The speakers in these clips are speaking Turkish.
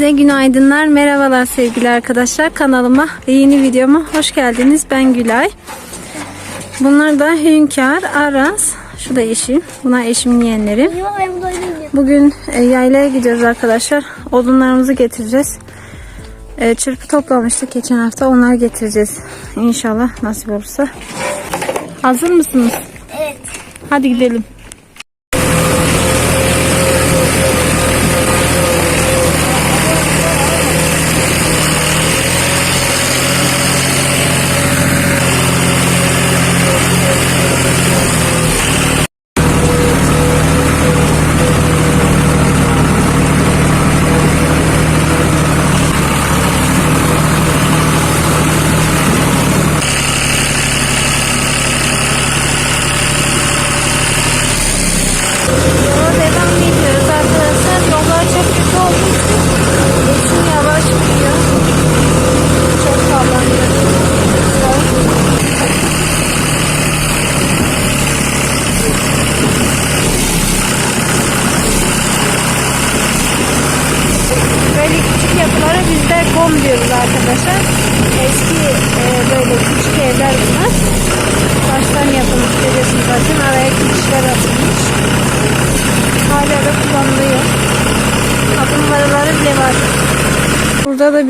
Hepinize günaydınlar, merhabalar sevgili arkadaşlar. Kanalıma ve yeni videoma hoş geldiniz. Ben Gülay. Bunlar da Hünkar, Aras, şu da eşim. Bunlar eşimin yeğenleri. Bugün e, yaylaya gidiyoruz arkadaşlar. Odunlarımızı getireceğiz. E, çırpı toplamıştık geçen hafta. Onları getireceğiz. İnşallah nasip olursa. Hazır mısınız? Evet. Hadi gidelim. Oh, my God.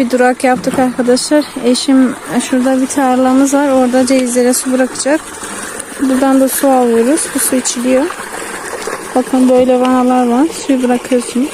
Bir durak yaptık arkadaşlar. Eşim şurada bir tarlamız var. Orada cevizlere su bırakacak. Buradan da su alıyoruz. Bu su içiliyor. Bakın böyle vanalar var. Suyu bırakıyorsunuz.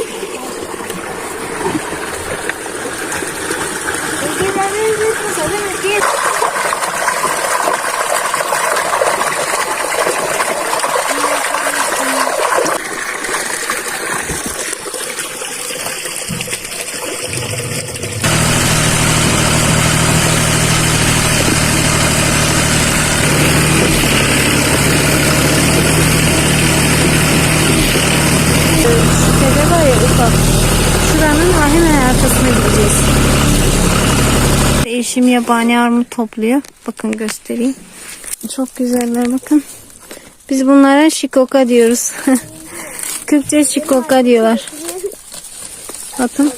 Tepede var ya ufak. Şuranın hemen arkasına gideceğiz. Eşim yabani armut topluyor. Bakın göstereyim. Çok güzeller bakın. Biz bunlara şikoka diyoruz. Kürtçe şikoka diyorlar. Bakın.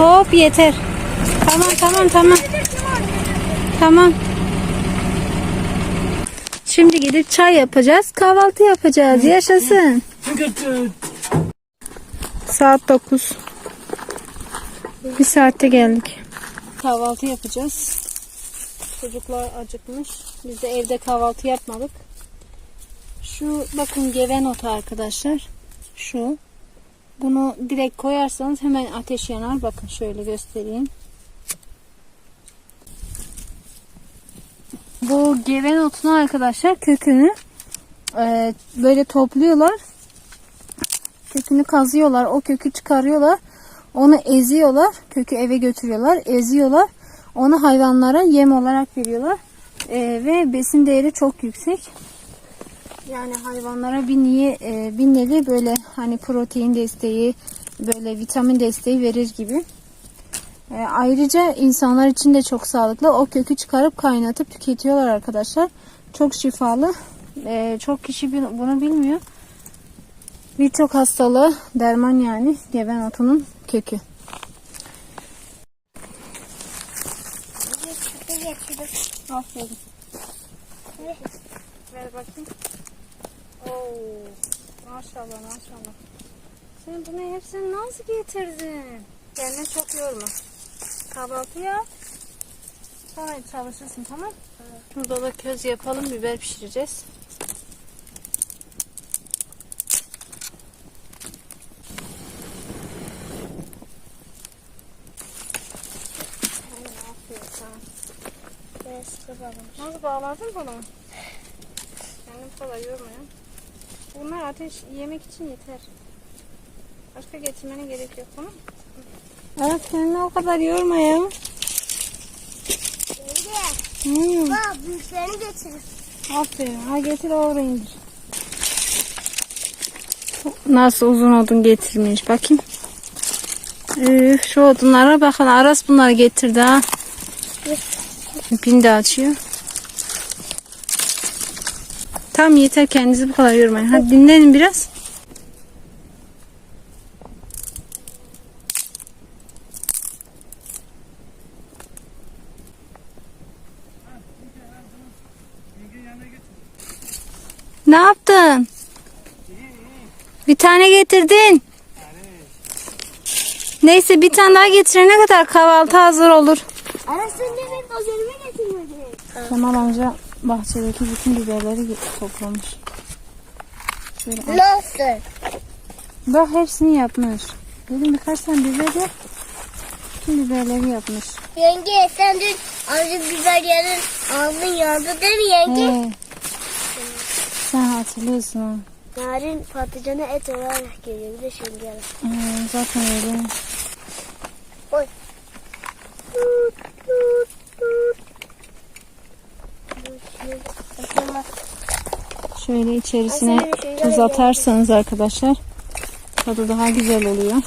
Hop yeter. Tamam tamam tamam. Tamam. Şimdi gidip çay yapacağız. Kahvaltı yapacağız. Yaşasın. Saat 9. Bir saatte geldik. Kahvaltı yapacağız. Çocuklar acıkmış. Biz de evde kahvaltı yapmadık. Şu bakın geven otu arkadaşlar. Şu. Bunu direkt koyarsanız hemen ateş yanar. Bakın şöyle göstereyim. Bu geven otunu arkadaşlar kökünü e, böyle topluyorlar. Kökünü kazıyorlar. O kökü çıkarıyorlar. Onu eziyorlar. Kökü eve götürüyorlar. Eziyorlar. Onu hayvanlara yem olarak veriyorlar. E, ve besin değeri çok yüksek. Yani hayvanlara bir niye e, bir nevi böyle hani protein desteği, böyle vitamin desteği verir gibi. E, ayrıca insanlar için de çok sağlıklı. O kökü çıkarıp kaynatıp tüketiyorlar arkadaşlar. Çok şifalı. E, çok kişi bunu bilmiyor. Birçok hastalığı derman yani geven otunun kökü. Aferin. Ver bakayım. Oo, maşallah maşallah. Sen bunu hepsini nasıl getirdin? Kendini çok yorma. Kahvaltı yap. Sonra çalışırsın tamam? Burada da köz yapalım. Biber pişireceğiz. Nasıl bağladın bunu? Kendini bu kadar yorma ya. Bunlar ateş yemek için yeter. Başka getirmene gerek yok tamam mı? Evet kendini o kadar yorma ya. Öyle. Hmm. Bak büyüklerini getirir. Aferin. Ha getir oraya indir. Nasıl uzun odun getirmiş. Bakayım. Üf, şu odunlara bakın. Aras bunları getirdi ha. İpini de açıyor. Tam yeter kendinizi bu kadar yormayın. Hadi dinlenin biraz. Ne yaptın? Bir tane getirdin. Neyse bir tane daha getirene kadar kahvaltı hazır olur. Arasın benim özelime getirmedi. Kemal amca bahçedeki bütün biberleri toplamış. Şöyle. Nasıl? Bak hepsini yapmış. Dedim birkaç tane biber yap. Bütün biberleri yapmış. Yenge sen dün acı biber yedin. Ağzın yandı değil mi yenge? He. Sen hatırlıyorsun ha. Narin patlıcanı et olarak geliyor. Bir de şimdi gel. Ee, zaten öyle. Oy. Tut, tut, tut. Şöyle içerisine tuz atarsanız arkadaşlar tadı daha güzel oluyor.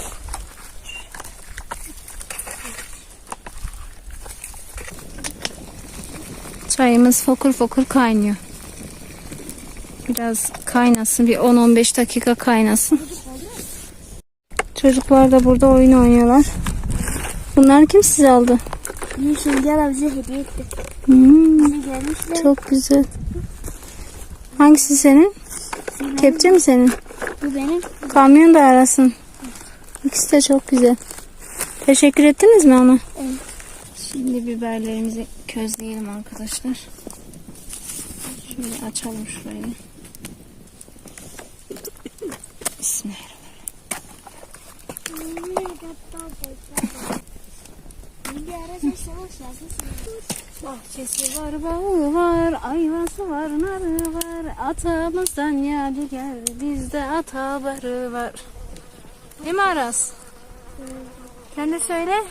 Çayımız fokur fokur kaynıyor. Biraz kaynasın. Bir 10-15 dakika kaynasın. Çocuklar da burada oyun oynuyorlar. Bunlar kim size aldı? Bir şimdi gel bize hediye etti. Hmm, Bize gelmişler. çok güzel. Hangisi senin? Kepçe mi senin? Bu benim. Kamyon da arasın. İkisi de çok güzel. Teşekkür ettiniz mi ona? Evet. Şimdi biberlerimizi közleyelim arkadaşlar. Şöyle açalım şurayı. Bahçesi var, bağı var, ayvası var, narı var. Atamızdan yadigar, bizde ataları var. Değil mi Aras? Sen söyle.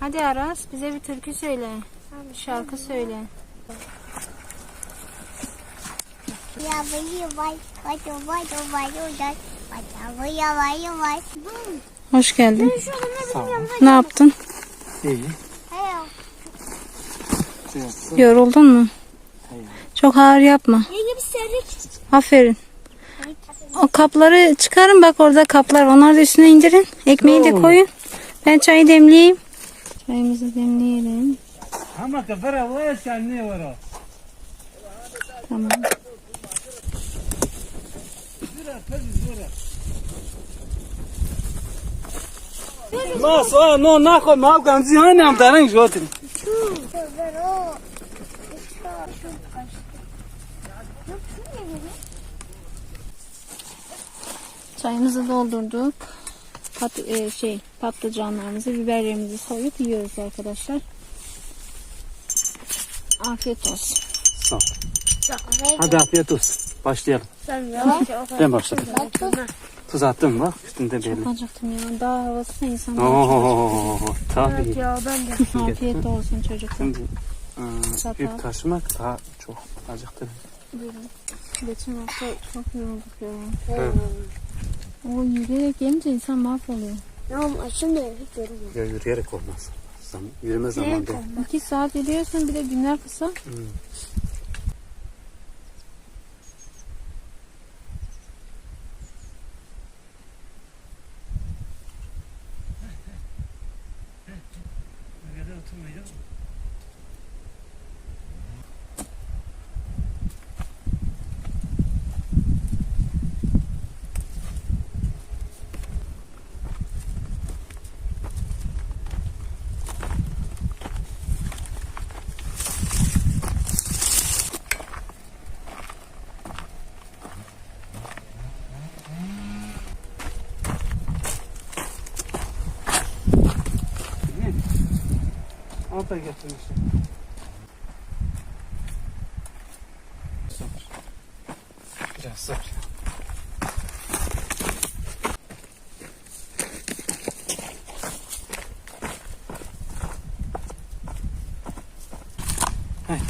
Hadi Aras bize bir türkü söyle. Şarkı söyle. Hoş geldin. Ne yaptın? İyi. Siyasi. Yoruldun mu? Hayır. Çok ağır yapma. Aferin. O kapları çıkarın bak orada kaplar. Onları da üstüne indirin. Ekmeği de koyun. Ben çayı demleyeyim. Çayımızı demleyelim. Ama kafara var sen ne var o? Tamam. ما سوا نو ناخذ ما كان زين عم ترين جوتن Çayımızı doldurduk. Pat, e, şey patlıcanlarımızı, biberlerimizi soyup yiyoruz arkadaşlar. Afiyet olsun. Sağ ol. Hadi afiyet olsun. Başlayalım. Ben başladım. Tuz bak üstünde belli. Acıktım ya. Dağ havası insanlar. Oo tabii. Ya ben de. Afiyet olsun çocuklar. Şimdi ıı, yük taşımak daha çok acıktı. Buyurun. Geçen hafta çok yorulduk ya. O yürüyerek yiyince insan mahvoluyor. Tamam açım da hiç görünmüyor. Ya yürüyerek olmaz. Yürüme zamanı. İki saat yürüyorsun bir de günler kısa. Hı. Getirmiştim. Sabır. Biraz. Haydi.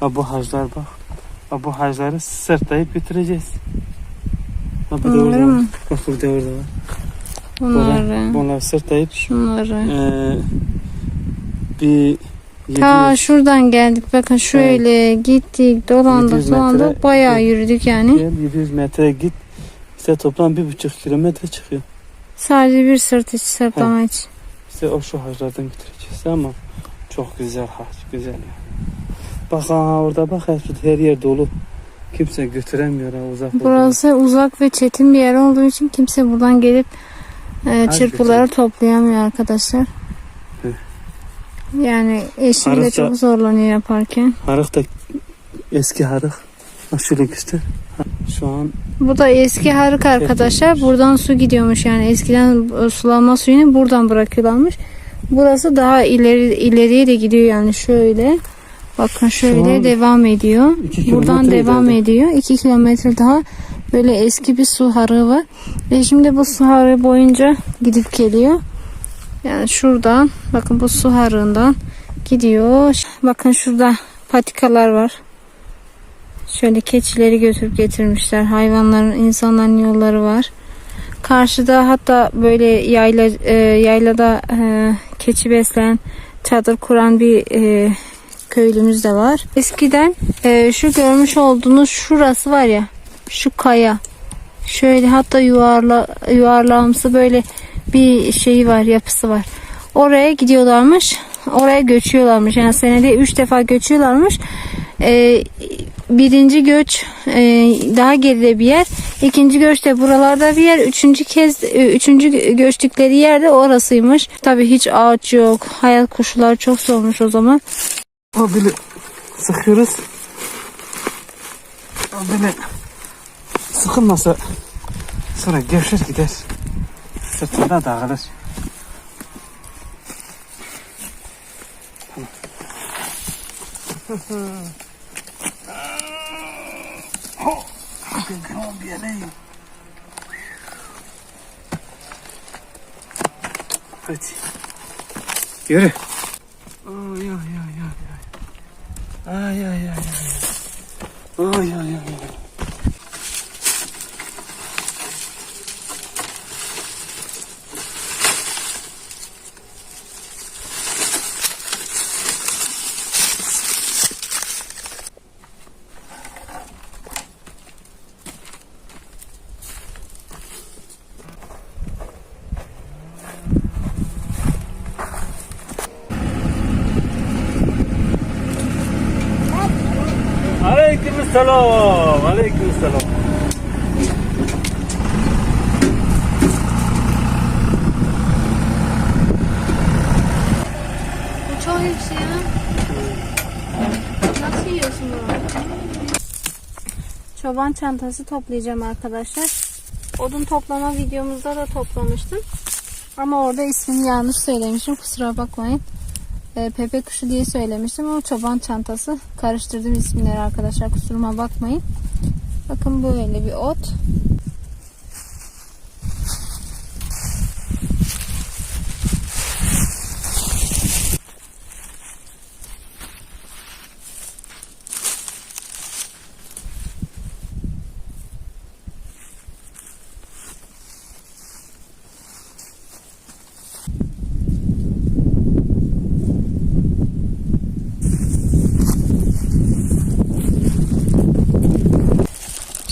Ha bu haclar bak. Ha bu hacları sırtlayıp bitireceğiz. Ha bu da orada. mı? Bak burada orada var. Bunları. Bunları sırtlayıp Şunları. eee bir Ta 700 şuradan geldik. Bakın şöyle gittik, dolandık, 700 dolandık. Bayağı yürüdük yani. gel 700 metre git. İşte toplam bir buçuk kilometre çıkıyor. Sadece bir sırt içi sırtlama içi. İşte o şu haclardan bitireceğiz ama çok güzel hac, güzel yani. Bak aha orada bak her, yer dolu. Kimse götüremiyor ha uzak Burası uzak ve çetin bir yer olduğu için kimse buradan gelip e, çırpıları toplayamıyor arkadaşlar. Yani eşim de çok zorlanıyor yaparken. Harık da eski harık. Ha şöyle göster. Ha, Şu an Bu da eski harık arkadaşlar. Buradan su gidiyormuş yani eskiden e, sulama suyunu buradan bırakıyorlarmış. Burası daha ileri ileriye de gidiyor yani şöyle. Bakın şöyle an devam ediyor. iki Buradan kilometre devam ileride. ediyor. 2 kilometre daha böyle eski bir su harığı var. Ve şimdi bu su harığı boyunca gidip geliyor. Yani şuradan bakın bu su harığından gidiyor. Bakın şurada patikalar var. Şöyle keçileri götürüp getirmişler. Hayvanların, insanların yolları var. Karşıda hatta böyle yayla e, yaylada e, keçi besleyen çadır kuran bir e, köylümüz de var. Eskiden e, şu görmüş olduğunuz şurası var ya şu kaya. Şöyle hatta yuvarla yuvarlağımsı böyle bir şeyi var, yapısı var. Oraya gidiyorlarmış. Oraya göçüyorlarmış. Yani senede 3 defa göçüyorlarmış. E, birinci göç e, daha geride bir yer. İkinci göç de buralarda bir yer. Üçüncü kez e, üçüncü göçtükleri yer de orasıymış. Tabii hiç ağaç yok. Hayat koşulları çok zormuş o zaman. böyle sıkıyoruz. Böyle sıkılmasa sonra gevşer gider. Sırtında dağılır. Hadi. Yürü. Ay ay ay ay ay. Ay ay ay ay ay ay. Aleyküm selam. Aleyküm selam. Bu çok yüksek. Nasıl yiyorsun bunu? Çoban çantası toplayacağım arkadaşlar. Odun toplama videomuzda da toplamıştım. Ama orada ismini yanlış söylemişim. Kusura bakmayın. Ee, Pepe kuşu diye söylemiştim ama çoban çantası. Karıştırdım isimleri arkadaşlar. Kusuruma bakmayın. Bakın böyle bir ot.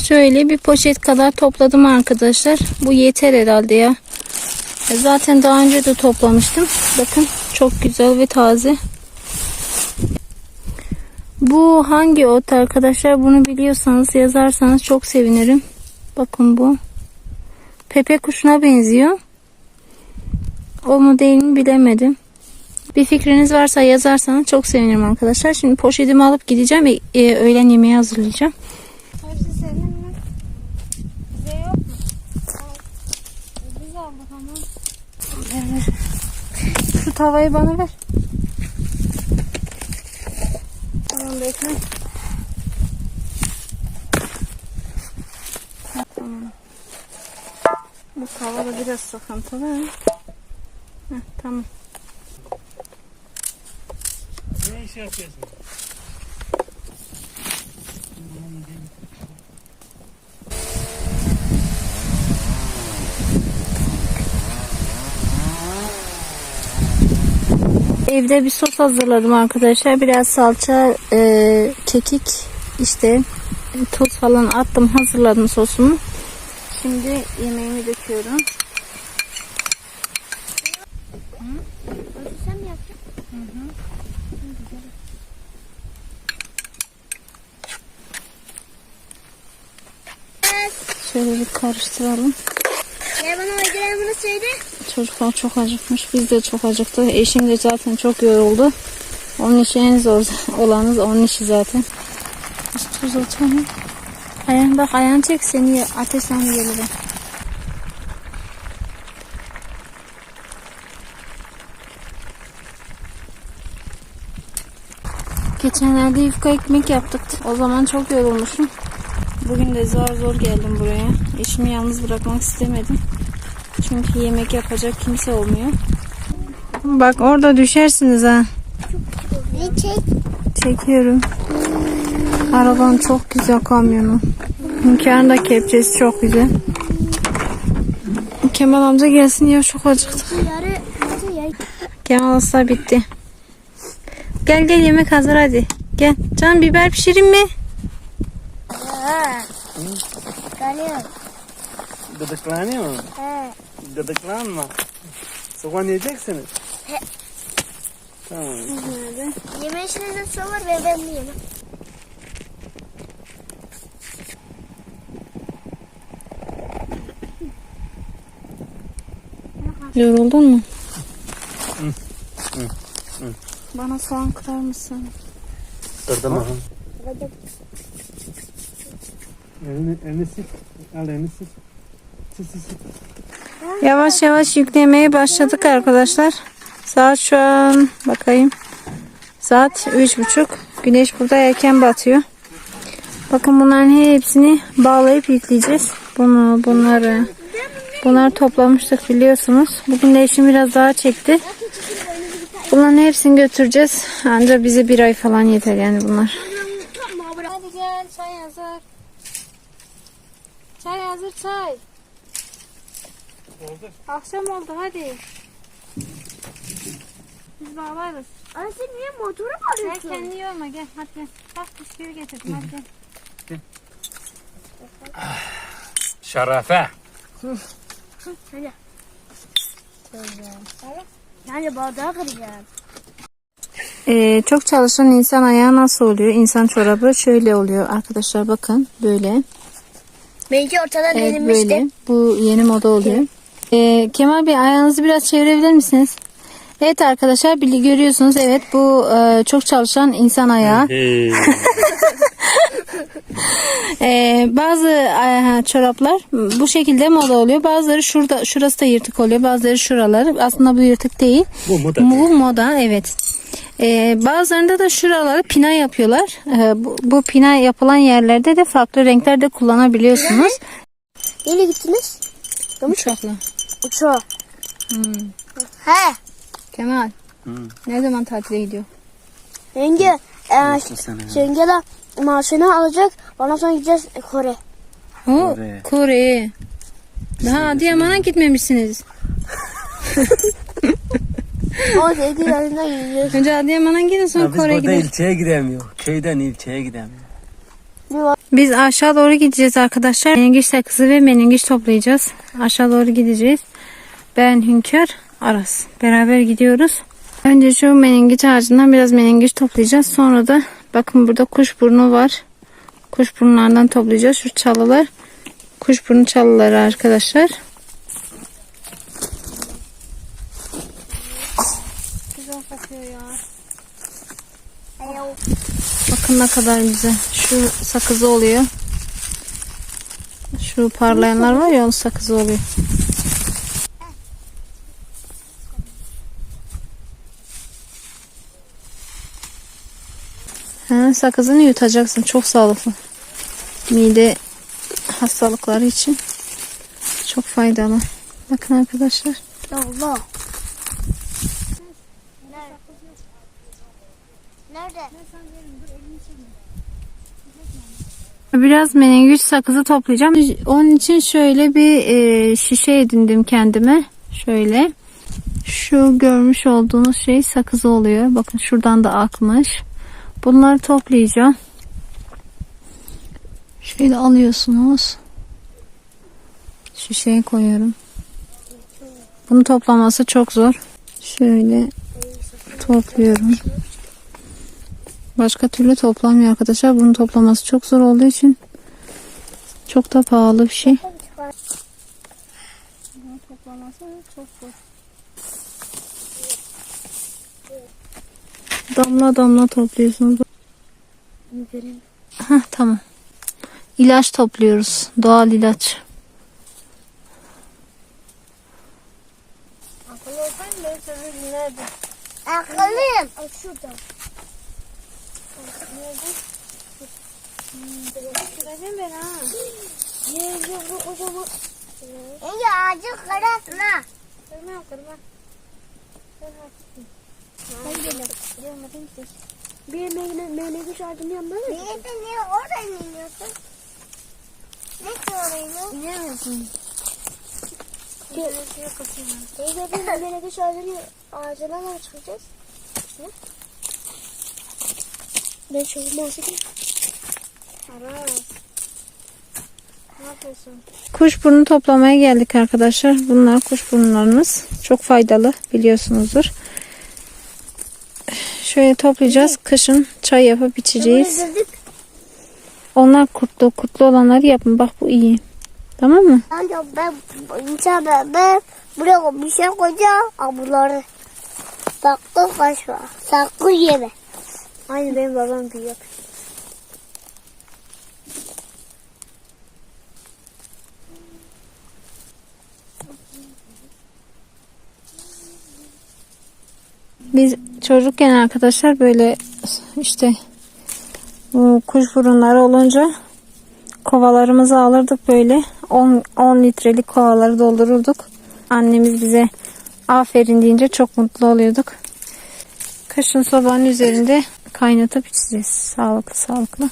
Şöyle bir poşet kadar topladım arkadaşlar. Bu yeter herhalde ya. E, Zaten daha önce de toplamıştım. Bakın çok güzel ve taze. Bu hangi ot arkadaşlar? Bunu biliyorsanız yazarsanız çok sevinirim. Bakın bu. Pepe kuşuna benziyor. O mu değil mi bilemedim. Bir fikriniz varsa yazarsanız çok sevinirim arkadaşlar. Şimdi poşetimi alıp gideceğim ve e, öğlen yemeği hazırlayacağım. Hepsi senin mi? Bize yok mu? Biz aldık ama. Ver ver. Şu tavayı bana ver. Tamam bekle. Tamam. Bu tava da biraz sıkıntılı. Heh, tamam. şey yapıyorsun? Evde bir sos hazırladım arkadaşlar. Biraz salça, e, kekik, işte tuz falan attım. Hazırladım sosumu. Şimdi yemeğimi döküyorum. Şöyle bir karıştıralım. Çocuklar çok acıkmış. Biz de çok acıktık. Eşim de zaten çok yoruldu. Onun işi en zor olanız onun işi zaten. Tuz atalım. Ayağın bak ayağını çek seni ateşten gelirim. Geçenlerde yufka ekmek yaptık. O zaman çok yorulmuşum. Bugün de zor zor geldim buraya. Eşimi yalnız bırakmak istemedim. Çünkü yemek yapacak kimse olmuyor. Bak orada düşersiniz ha. Çek? Çekiyorum. Araban çok güzel kamyonu. Hünkârın da kepçesi çok güzel. Kemal amca gelsin ya çok yarı? Kemal Usta bitti. Gel gel yemek hazır hadi. Gel. Can biber pişireyim mi? Geliyor. Gıdıklanıyor mu? He. Gıdıklanma. Soğan yiyeceksiniz. He. Tamam. De su var ve ben de yemem. Yoruldun mu? hı, Bana soğan kırar mısın? Kırdım ha. Elini, elini sil. Al elini sil. Sil sil sil. Yavaş yavaş yüklemeye başladık arkadaşlar. Saat şu an bakayım. Saat üç buçuk. Güneş burada erken batıyor. Bakın bunların hepsini bağlayıp yükleyeceğiz. Bunu, bunları. Bunları toplamıştık biliyorsunuz. Bugün de eşim biraz daha çekti. Bunların hepsini götüreceğiz. Ancak bize bir ay falan yeter yani bunlar. Hadi gel çay hazır. Hazır çay. Oldu. Akşam oldu hadi. Biz bağlarız. Anne sen niye motoru mu Gel arıyorsun? kendini yorma gel hadi gel. Bak bisküvi getirdim hadi gel. Şerefe. Yani bardağı kıracağım. Ee, çok çalışan insan ayağı nasıl oluyor? İnsan çorabı şöyle oluyor arkadaşlar bakın böyle. Benimki ortadan Evet delinmişti. böyle. Bu yeni moda oluyor. Ee, Kemal Bey ayağınızı biraz çevirebilir misiniz? Evet arkadaşlar görüyorsunuz evet bu e, çok çalışan insan ayağı. Ee, bazı e, çoraplar bu şekilde moda oluyor. Bazıları şurada şurası da yırtık oluyor. Bazıları şuraları. Aslında bu yırtık değil. Bu mu da? Bu moda evet. Ee, bazılarında da şuraları pina yapıyorlar. Ee, bu, bu pina yapılan yerlerde de farklı renklerde kullanabiliyorsunuz. Nereye gittiniz? Uçakla. Uçağa. Hmm. He. Kemal Hı. ne zaman tatile gidiyor? Yenge. E, Nasıl maaşını alacak. Ondan sonra gideceğiz Kore. O Kore. Kore. Daha Adıyaman'a gitmemişsiniz. O dedi yanına gidiyoruz. Önce Adıyaman'a gidin sonra Ya biz Kore'ye burada gidin. ilçeye gidemiyor. Köyden ilçeye gidemiyor. Biz aşağı doğru gideceğiz arkadaşlar. Menengiç sakızı ve menengiç toplayacağız. Aşağı doğru gideceğiz. Ben Hünkar Aras. Beraber gidiyoruz. Önce şu menengiç ağacından biraz menengiç toplayacağız. Sonra da bakın burada kuşburnu var. Kuşburnlardan toplayacağız. Şu çalılar. Kuşburnu çalıları arkadaşlar. Güzel kokuyor ya. Bakın ne kadar güzel. Şu sakızı oluyor. Şu parlayanlar var ya onun sakızı oluyor. Ha, sakızını yutacaksın. Çok sağlıklı. Mide hastalıkları için çok faydalı. Bakın arkadaşlar. Allah. Nerede? Biraz menengiç sakızı toplayacağım. Onun için şöyle bir e, şişe edindim kendime. Şöyle. Şu görmüş olduğunuz şey sakızı oluyor. Bakın şuradan da akmış. Bunları toplayacağım. Şöyle alıyorsunuz. Şişeye koyuyorum. Bunu toplaması çok zor. Şöyle topluyorum. Başka türlü toplamıyor arkadaşlar. Bunu toplaması çok zor olduğu için çok da pahalı bir şey. Bunu toplaması çok zor. Damla damla topluyorsunuz. Heh, tamam. İlaç topluyoruz. Doğal ilaç. Akıllıyım. Şurada. Enge ağacı kırasın ha. Kırma kırma. Bir meyne kuş ağacının yanına mı? Niye de niye oradan iniyorsun? Ne ki oraya? İnemiyorsun. Teyze bir meyne kuş ağacının ağacına mı çıkacağız? Ne? Ben şu bahsedeyim. Yapıyorsun? Kuşburnu toplamaya geldik arkadaşlar. Bunlar kuşburnularımız. Çok faydalı biliyorsunuzdur. Şöyle toplayacağız. Kışın çay yapıp içeceğiz. Onlar kurtlu. Kurtlu olanları yapın. Bak bu iyi. Tamam mı? Ben ben ben, buraya bir şey koyacağım. Abuları. Saklı kaçma. Saklı yeme. Aynı benim babam gibi yapıyor. Biz çocukken arkadaşlar böyle işte bu kuş burunları olunca kovalarımızı alırdık böyle 10, 10 litrelik kovaları doldururduk. Annemiz bize aferin deyince çok mutlu oluyorduk. Kışın sobanın üzerinde kaynatıp içeceğiz. Sağlıklı sağlıklı.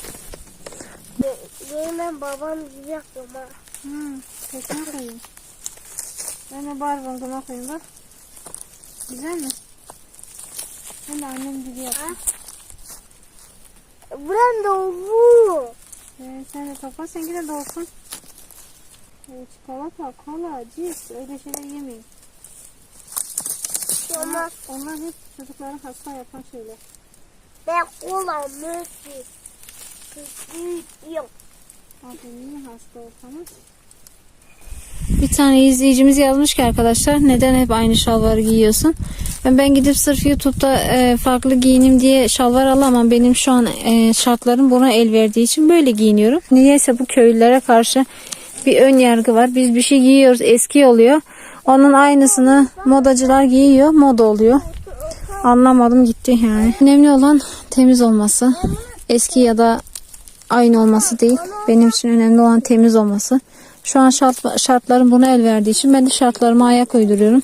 Benim ben babam gibi yapıyorum ha. Tekne koyayım. Ben de bar bulduma koyayım bak. Güzel mi? Ben de annem gibi yaptım. Buram doldu. Ee, sen de topla, seninki de dolsun. Ee, çikolata, kola, cips öyle şeyler yemeyin. Ama Onlar hep çocukları hasta yapan şeyler. ben kola müzik. Kızı yok. Abi niye hasta olsanız? Bir tane izleyicimiz yazmış ki arkadaşlar neden hep aynı şalvarı giyiyorsun? Ben, gidip sırf YouTube'da e, farklı giyinim diye şalvar alamam. Benim şu an e, şartlarım buna el verdiği için böyle giyiniyorum. Niyeyse bu köylülere karşı bir ön yargı var. Biz bir şey giyiyoruz eski oluyor. Onun aynısını modacılar giyiyor moda oluyor. Anlamadım gitti yani. Önemli olan temiz olması. Eski ya da aynı olması değil. Benim için önemli olan temiz olması. Şu an şart, şartlarım buna el verdiği için ben de şartlarıma ayak uyduruyorum.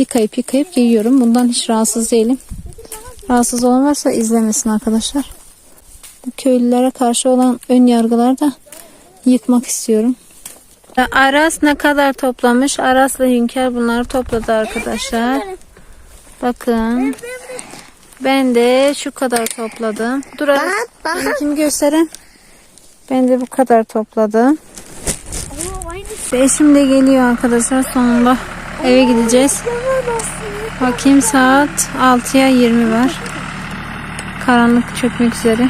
Yıkayıp yıkayıp giyiyorum. Bundan hiç rahatsız değilim. Rahatsız olan varsa izlemesin arkadaşlar. Bu köylülere karşı olan ön yargıları da yıkmak istiyorum. Aras ne kadar toplamış? Aras'la Hünkar bunları topladı arkadaşlar. Bakın. Ben de şu kadar topladım. Dur Aras. Benimkini göstereyim. Ben de bu kadar topladım. Ve eşim de geliyor arkadaşlar sonunda. Eve gideceğiz. Bakayım saat 6'ya 20 var. Karanlık çökmek üzere.